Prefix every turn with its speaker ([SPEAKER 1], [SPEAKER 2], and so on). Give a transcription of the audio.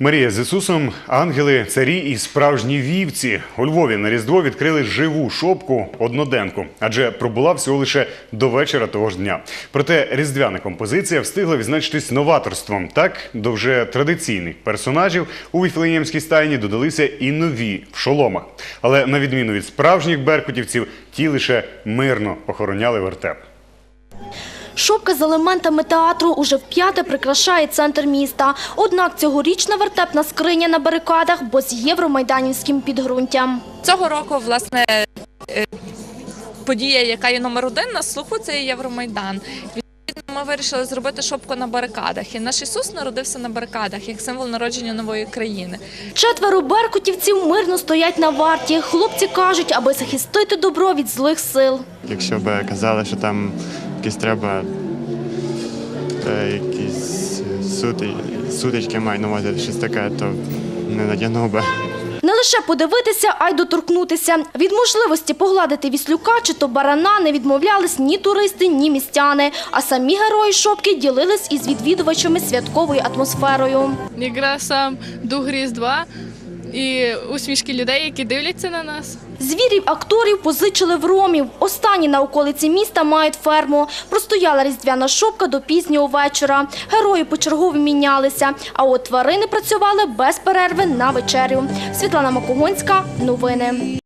[SPEAKER 1] Марія з Ісусом, ангели, царі і справжні вівці. У Львові на Різдво відкрили живу шопку одноденку, адже пробула всього лише до вечора того ж дня. Проте різдвяна композиція встигла відзначитись новаторством. Так, до вже традиційних персонажів у Віфлеємській стайні додалися і нові в шоломах. Але на відміну від справжніх беркутівців, ті лише мирно охороняли вертеп.
[SPEAKER 2] Шопка з елементами театру уже вп'яте прикрашає центр міста. Однак цьогорічна вертепна скриня на барикадах, бо з євромайданівським підґрунтям.
[SPEAKER 3] Цього року, власне, е, подія, яка є номер один на слуху, це є Євромайдан. Ми вирішили зробити шопку на барикадах. І наш Ісус народився на барикадах як символ народження нової країни.
[SPEAKER 2] Четверо беркутівців мирно стоять на варті. Хлопці кажуть, аби захистити добро від злих сил.
[SPEAKER 4] Якщо б казали, що там якісь треба е, якісь сути, сутички мають на увазі, щось таке, то не надягнув би.
[SPEAKER 2] Не лише подивитися, а й доторкнутися. Від можливості погладити віслюка чи то барана не відмовлялись ні туристи, ні містяни. А самі герої шопки ділились із відвідувачами святковою атмосферою.
[SPEAKER 5] якраз сам дух Різдва і усмішки людей, які дивляться на нас.
[SPEAKER 2] Звірів акторів позичили в ромів. Останні на околиці міста мають ферму. Простояла різдвяна шопка до пізнього вечора. Герої почергово мінялися, а от тварини працювали без перерви на вечерю. Світлана Макогонська. Новини.